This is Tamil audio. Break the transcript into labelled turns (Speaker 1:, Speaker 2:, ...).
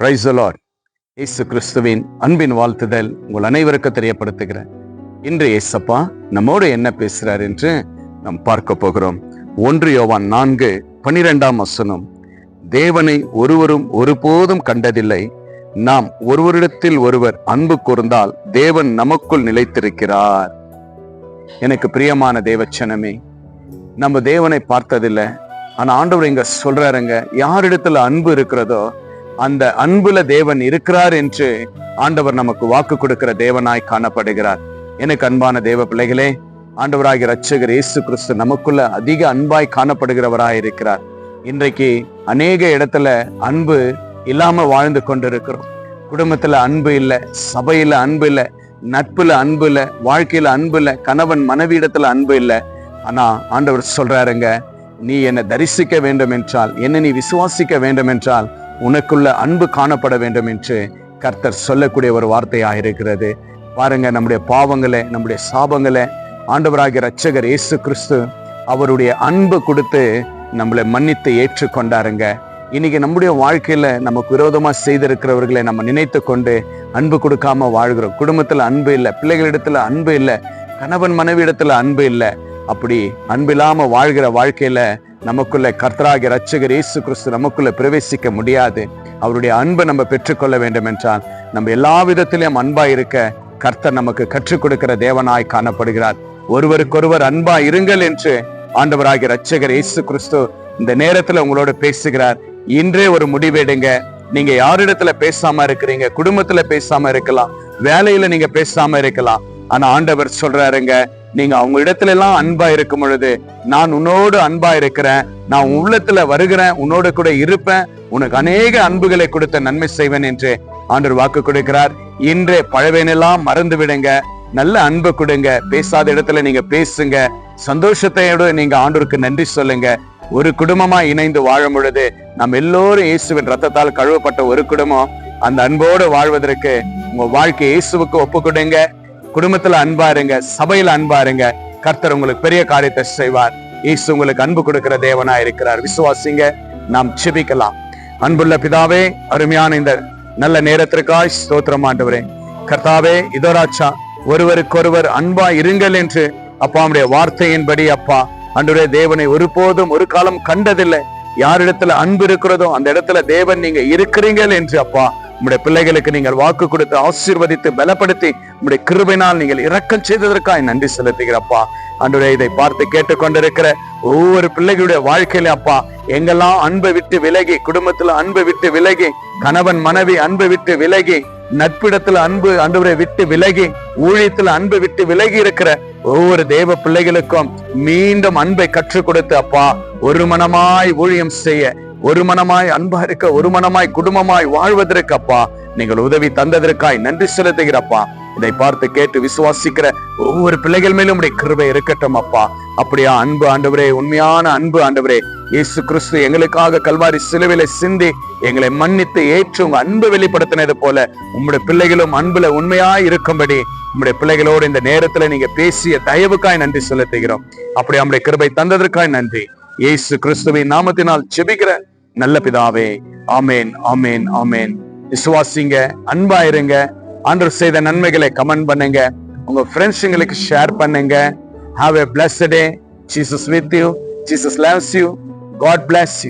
Speaker 1: பிரைஸ் இயேசு கிறிஸ்துவின் அன்பின் வாழ்த்துதல் உங்கள் அனைவருக்கும் தெரியப்படுத்துகிறேன். இன்று ஏசப்பா நம்மோடு என்ன பேசுகிறார் என்று நாம் பார்க்க போகிறோம். ஒன்று யோவான் நான்கு பனிரெண்டாம் வசனம். தேவனை ஒருவரும் ஒருபோதும் கண்டதில்லை. நாம் ஒருவரிடத்தில் ஒருவர் அன்பு கூர்ந்தால் தேவன் நமக்குள் நிலைத்திருக்கிறார். எனக்கு பிரியமான தேவச்சனமே நம்ம தேவனை பார்த்ததில்லை. ஆனால் ஆண்டவர் இங்க சொல்றாருங்க யாரிடத்துல அன்பு இருக்கிறதோ அந்த அன்புல தேவன் இருக்கிறார் என்று ஆண்டவர் நமக்கு வாக்கு கொடுக்கிற தேவனாய் காணப்படுகிறார். எனக்கு அன்பான தேவ பிள்ளைகளே ஆண்டவராகிய ரட்சகர் இயேசு கிறிஸ்து நமக்குள்ள அதிக அன்பாய் காணப்படுகிறவராய் இருக்கிறார். இன்றைக்கு அநேக இடத்துல அன்பு இல்லாம வாழ்ந்து கொண்டிருக்கிறோம். குடும்பத்துல அன்பு இல்லை சபையில அன்பு இல்லை நட்புல அன்பு இல்லை வாழ்க்கையில அன்பு இல்லை கணவன் மனைவி இடத்துல அன்பு இல்லை. ஆனா ஆண்டவர் சொல்றாருங்க நீ என்னை தரிசிக்க வேண்டும் என்றால் என்னை நீ விசுவாசிக்க வேண்டும் என்றால் உனக்குள்ள அன்பு காணப்பட வேண்டும் என்று கர்த்தர் சொல்லக்கூடிய ஒரு வார்த்தையாக இருக்கிறது. பாருங்க நம்முடைய பாவங்களை நம்முடைய சாபங்களை. ஆண்டவராகிய ரட்சகர் இயேசு கிறிஸ்து அவருடைய அன்பு கொடுத்து நம்மளை மன்னித்து ஏற்றுக்கொண்டாருங்க. இன்னைக்கு நம்முடைய வாழ்க்கையில நமக்கு விரோதமா செய்திருக்கிறவர்களை நம்ம நினைத்து கொண்டு அன்பு கொடுக்காம வாழ்கிறோம். குடும்பத்துல அன்பு இல்லை பிள்ளைகளிடத்துல அன்பு இல்லை கணவன் மனைவி இடத்துல அன்பு இல்லை. அப்படி அன்பில்லாம வாழ்கிற வாழ்க்கையில நமக்குள்ள கர்த்தராகிய ரட்சகர் இயேசு கிறிஸ்து நமக்குள்ள பிரவேசிக்க முடியாது. அவருடைய அன்பை நம்ம பெற்றுக்கொள்ள வேண்டும் என்றால் நம்ம எல்லா விதத்திலும் அன்பா இருக்க கர்த்தர் நமக்கு கற்றுக் கொடுக்கிற தேவனாய் காணப்படுகிறார். ஒருவருக்கொருவர் அன்பா இருங்கள் என்று ஆண்டவராகிய ரட்சகர் இயேசு கிறிஸ்து இந்த நேரத்துல உங்களோட பேசுகிறார். இன்றே ஒரு முடிவெடுங்க நீங்க யாரிடத்துல பேசாம இருக்கிறீங்க? குடும்பத்துல பேசாம இருக்கலாம். வேலையில நீங்க பேசாம இருக்கலாம். ஆனா ஆண்டவர் சொல்றாருங்க நீங்க அவங்க இடத்துல எல்லாம் அன்பா இருக்கும் பொழுது நான் உன்னோடு அன்பா இருக்கிறேன் நான் உள்ளத்துல வருகிறேன் உன்னோட கூட இருப்பேன் உனக்கு அநேக அன்புகளை கொடுத்த நன்மை செய்வேன் என்று ஆண்டவர் வாக்கு கொடுக்கிறார். இன்றே பழவேனெல்லாம் மறந்து விடுங்க நல்ல அன்பு கொடுங்க பேசாத இடத்துல நீங்க பேசுங்க சந்தோஷத்தையோட நீங்க ஆண்டோருக்கு நன்றி சொல்லுங்க. ஒரு குடும்பமா இணைந்து வாழும் பொழுது நம் எல்லோரும் இயேசுவின் ரத்தத்தால் கழுவப்பட்ட ஒரு குடும்பம் அந்த அன்போடு வாழ்வதற்கு உங்க வாழ்க்கை இயேசுவுக்கு ஒப்பு கொடுங்க. குடும்பத்துல அன்பா இருங்க சபையில அன்பா இருங்க. கர்த்தர் உங்களுக்கு பெரிய காரியத்தை செய்வார். இயேசு உங்களுக்கு அன்பு கொடுக்கிற தேவனா இருக்கிறார். விசுவாசிங்க நாம் செபிக்கலாம் அன்புள்ள பிதாவே அருமையான இந்த நல்ல நேரத்திற்காய் ஸ்தோத்திரம் ஆண்டவரே. கர்த்தாவே இதோராச்சா ஒருவருக்கொருவர் அன்பா இருங்கள் என்று அப்பாவுடைய வார்த்தையின்படி அப்பா அன்றுடைய தேவனை ஒருபோதும் ஒரு காலம் கண்டதில்லை. யாரிடத்துல அன்பு இருக்கிறதோ அந்த இடத்துல தேவன் நீங்க இருக்கிறீங்கள் என்று அப்பா உங்களுடைய பிள்ளைகளுக்கு நீங்கள் வாக்கு கொடுத்து ஆசீர்வதித்து பலப்படுத்தி உங்களுடைய கிருபைனால் நீங்கள் இரக்கம் செய்ததற்காக நன்றி செலுத்துகிறப்பா. அன்றைய இதை பார்த்து கேட்டுக்கொண்டிருக்கிற ஒவ்வொரு பிள்ளைகளுடைய வாழ்க்கையில அப்பா எங்கெல்லாம் அன்பை விட்டு விலகி குடும்பத்துல அன்பை விட்டு விலகி கணவன் மனைவி அன்பை விட்டு விலகி நட்பிடத்துல அன்பு அன்றுவரை விட்டு விலகி ஊழியத்துல அன்பு விட்டு விலகி இருக்கிற ஒவ்வொரு தேவ பிள்ளைகளுக்கும் மீண்டும் அன்பை கற்றுக் கொடுத்து அப்பா ஒரு மனமாய் ஊழியம் செய்ய ஒரு மனமாய் அன்பா இருக்க ஒரு மனமாய் குடும்பமாய் வாழ்வதற்கு அப்பா நீங்கள் உதவி தந்ததற்காய் நன்றி செலுத்துகிறப்பா. இதை பார்த்து கேட்டு விசுவாசிக்கிற ஒவ்வொரு பிள்ளைகள் மேலும் உடைய கிருபை இருக்கட்டும் அப்பா. அப்படியா அன்பு ஆண்டவரே உண்மையான அன்பு ஆண்டவரே. இயேசு கிறிஸ்து எங்களுக்காக கல்வாரி சிலுவில சிந்தி எங்களை மன்னித்து ஏற்று உங்க அன்பு வெளிப்படுத்தினது போல உங்களுடைய பிள்ளைகளும் அன்புல உண்மையாய் இருக்கும்படி உங்களுடைய பிள்ளைகளோடு இந்த நேரத்துல நீங்க பேசிய தயவுக்காய் நன்றி செலுத்துகிறோம். அப்படி நம்முடைய கிருபை தந்ததற்காய் நன்றி. இயேசு கிறிஸ்துவின் நாமத்தினால் செபிக்கிற நல்ல பிதாவே ஆமேன் ஆமேன் ஆமேன். விசுவாசிங்க அன்பா இருங்க ஆண்டர் செய்த நன்மைகளை கமெண்ட் பண்ணுங்க. உங்க ஃப்ரெண்ட்ஸுங்களுக்கு ஷேர் பண்ணுங்க. Have a bless day Jesus with you Jesus loves you God bless you